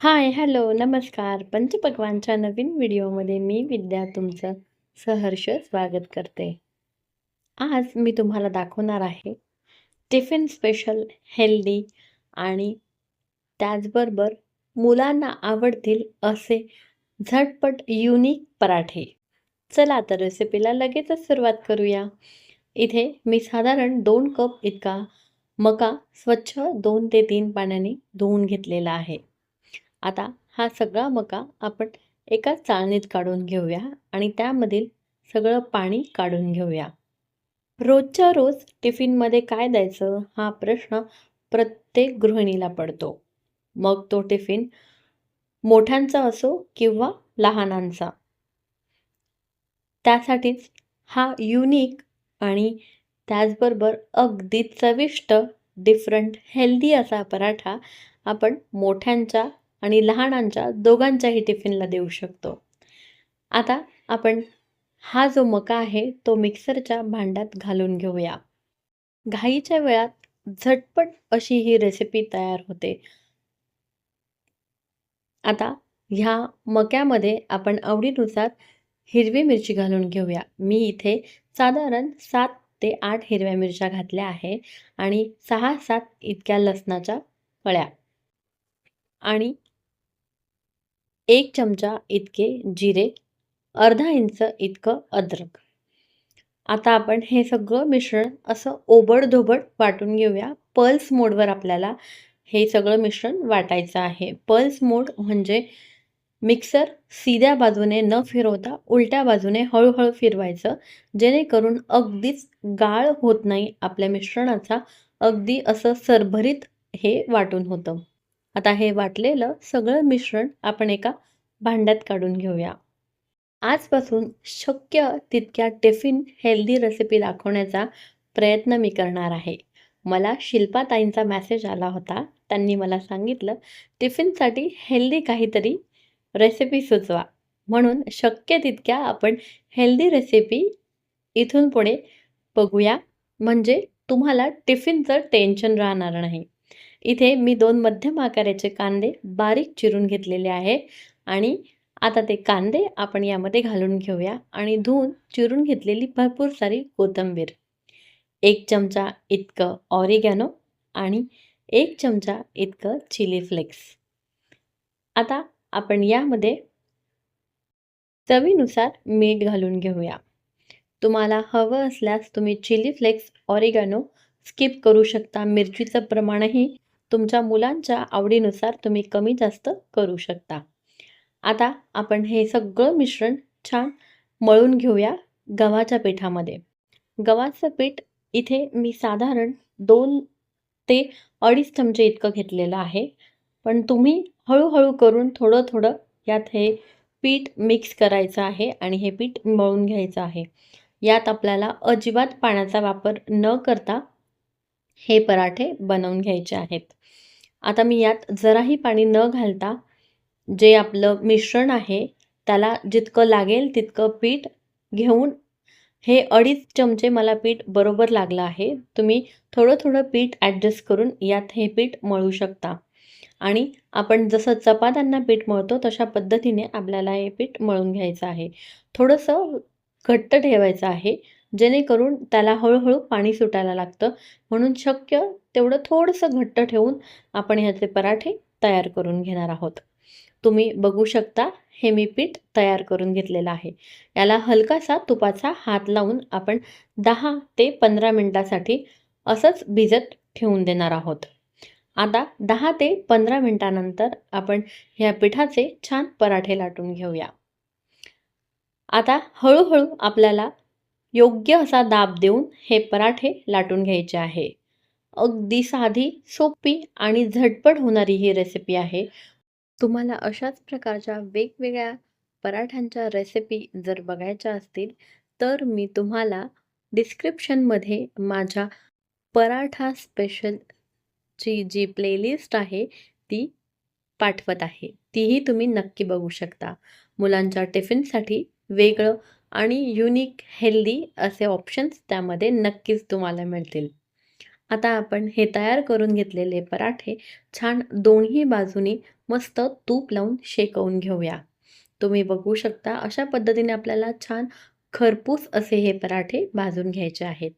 हाय, hello, नमस्कार. पंचपक्वानच्या नवीन व्हिडिओमध्ये मी विद्या तुमचं सहर्ष स्वागत करते. आज मी तुम्हाला दाखवणार आहे टिफिन स्पेशल, हेल्दी आणि त्याचबरोबर मुलांना आवडतील असे झटपट युनिक पराठे. चला तर रेसिपीला लगेचच सुरुवात करूया. इथे मी साधारण दोन कप इतका मका स्वच्छ दोन ते तीन पाण्याने धुवून घेतलेला आहे. आता हा सगळा मका आपण एका चाळणीत काढून घेऊया आणि त्यामधील सगळं पाणी काढून घेऊया. रोजच्या रोज टिफिनमध्ये काय द्यायचं हा प्रश्न प्रत्येक गृहिणीला पडतो. मग तो टिफिन मोठ्यांचा असो किंवा लहानांचा. त्यासाठीच हा युनिक आणि त्याचबरोबर अगदी चविष्ट, डिफरंट, हेल्दी असा पराठा आपण मोठ्यांच्या आणि लहानांच्या दोघांच्याही टिफिनला देऊ शकतो. आता आपण हा जो मका आहे तो मिक्सरच्या भांड्यात घालून घेऊया. घाईच्या वेळात झटपट अशी ही रेसिपी तयार होते. आता ह्या मक्यामध्ये आपण आवडीनुसार हिरवी मिरची घालून घेऊया. मी इथे साधारण सात ते आठ हिरव्या मिरच्या घातल्या आहे आणि 6-7 इतक्या लसणाच्या कळ्या आणि एक चमचा इतके जिरे, अर्धा इंच इतकं अद्रक. आता आपण हे सगळं मिश्रण असं ओबड-धोबड वाटून घेऊया. पल्स मोडवर आपल्याला हे सगळं मिश्रण वाटायचं आहे. पल्स मोड म्हणजे मिक्सर सीध्या बाजूने न फिरवता उलट्या बाजूने हळूहळू फिरवायचं, जेणेकरून अगदीच गाळ होत नाही आपल्या मिश्रणाचा. अगदी असं सरभरीत हे वाटून होतं. आता हे वाटलेलं सगळं मिश्रण आपण एका भांड्यात काढून घेऊया. आजपासून शक्य तितक्या टिफिन हेल्दी रेसिपी दाखवण्याचा प्रयत्न मी करणार आहे. मला शिल्पा ताईंचा आला होता. त्यांनी मला सांगितलं, "टिफिनसाठी हेल्दी काहीतरी रेसिपी सुचवा." म्हणून शक्य तितक्या आपण हेल्दी रेसिपी इथून पुढे बघूया, म्हणजे तुम्हाला टिफिनचं टेन्शन राहणार नाही. इथे मी दोन मध्यम आकाराचे कांदे बारीक चिरून घेतलेले आहे आणि आता ते कांदे आपण यामध्ये घालून घेऊया आणि धुवून चिरून घेतलेली भरपूर सारी कोथिंबीर. एक चमचा इतकं ऑरिगॅनो आणि एक चमचा इतकं चिली फ्लेक्स. आता आपण यामध्ये चवीनुसार मीठ घालून घेऊया. तुम्हाला हवं असल्यास तुम्ही चिली फ्लेक्स, ऑरिगॅनो स्किप करू शकता. मिरचीचं प्रमाणही तुमच्या मुलांच्या आवडीनुसार तुम्ही कमी-जास्त करू शकता. आता आपण हे सगळं मिश्रण छान मळून घेऊया गव्हाच्या पिठामध्ये. गव्हाचं पीठ इथे मी साधारण दोन ते 2.5 चमचे इतकं घेतलेलं आहे. पण तुम्ही हळूहळू करून थोडं-थोडं यात हे पीठ मिक्स करायचं आहे आणि हे पीठ मळून घ्यायचं आहे. यात आपल्याला अजिबात पाण्याचा वापर न करता हे पराठे बनवून घ्यायचे आहेत. आता मी यात जराही पाणी न घालता जे आपलं मिश्रण आहे त्याला जितकं लागेल तितकं पीठ घेऊन हे 2.5 चमचे मला पीठ बरोबर लागलं आहे. तुम्ही थोडं-थोडं पीठ ॲडजस्ट करून यात हे पीठ मळू शकता आणि आपण जसं चपात्यांना पीठ मळतो तशा पद्धतीने आपल्याला हे पीठ मळून घ्यायचं आहे. थोडंसं घट्ट ठेवायचं आहे, जेणेकरून त्याला हळूहळू पाणी सुटायला लागतं. म्हणून शक्य तेवढं थोडंसं घट्ट ठेवून आपण ह्याचे पराठे तयार करून घेणार आहोत. तुम्ही बघू शकता हे मी पीठ तयार करून घेतलेलं आहे. याला हलकासा तुपाचा हात लावून आपण दहा ते 15 मिनिटासाठी असंच भिजत ठेवून देणार आहोत. आता दहा ते पंधरा मिनटानंतर आपण ह्या पिठाचे छान पराठे लाटून घेऊया. आता हळूहळू आपल्याला योग्य असा दाब देऊन हे पराठे लाटून घ्यायचे आहे. अगदी साधी, सोपी आणि झटपट होणारी ही रेसिपी आहे. तुम्हाला अशाच प्रकारच्या वेगवेगळ्या पराठ्यांच्या रेसिपी जर बघायच्या असतील, तर मी तुम्हाला डिस्क्रिप्शनमध्ये माझ्या पराठा स्पेशलची जी प्लेलिस्ट आहे ती पाठवत आहे. तीही तुम्ही नक्की बघू शकता. मुलांच्या टिफिनसाठी वेगळं आणि युनिक हेल्दी असे ऑप्शन्स त्यामध्ये नक्कीच तुम्हाला मिळतील. आता आपण हे तयार करून घेतलेले पराठे छान दोन्ही बाजूनी मस्त तूप लावून शेकवून घेऊया. तुम्ही बघू शकता अशा पद्धतीने आपल्याला छान खरपूस असे हे पराठे भाजून घ्यायचे आहेत.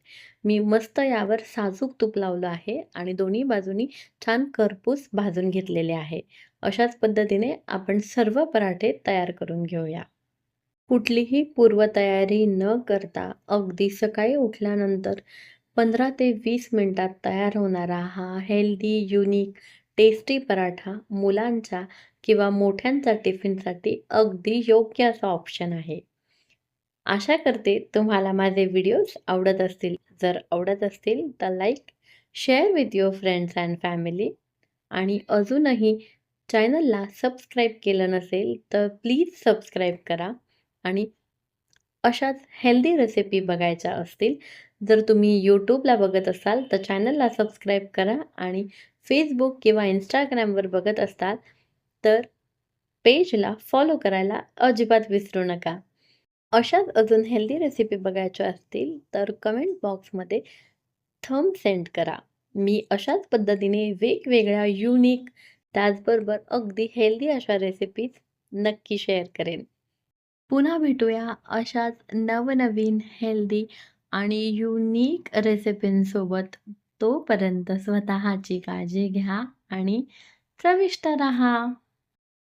मी मस्त यावर साजूक तूप लावलं आहे आणि दोन्ही बाजूनी छान खरपूस भाजून घेतलेले आहे. अशाच पद्धतीने आपण सर्व पराठे तयार करून घेऊया. कुठलीही पूर्वतयारी न करता अगदी सकाळी उठल्यानंतर पंधरा ते वीस मिनटात तयार होणारा हा हेल्दी युनिक टेस्टी पराठा मुलांच्या किंवा मोठ्यांचा टिफिनसाठी अगदी योग्य असा ऑप्शन आहे. आशा करते तुम्हाला माझे व्हिडिओज आवडत असतील. जर आवडत असतील तर like share with your friends and family आणि अजूनही चॅनलला सबस्क्राईब केलं नसेल तर प्लीज सबस्क्राईब करा. आणि अशाच हेल्दी रेसिपी बघायच्या असतील जर तुम्ही यूट्यूबला बघत असाल तर चॅनलला सबस्क्राईब करा आणि फेसबुक किंवा इंस्टाग्रामवर बघत असाल तर पेजला फॉलो करायला अजिबात विसरू नका. अशाच अजून हेल्दी रेसिपी बघायच्या असतील तर कमेंट बॉक्समध्ये थम सेंड करा. मी अशाच पद्धतीने वेगवेगळ्या युनिक त्याचबरोबर अगदी हेल्दी अशा रेसिपीज नक्की शेअर करेन. पुन्हा भेटूया अशाच नवनवीन हेल्दी आणि युनिक रेसिपींसोबत तोपर्यंत स्वतःची काळजी घ्या आणि चविष्ट रहा.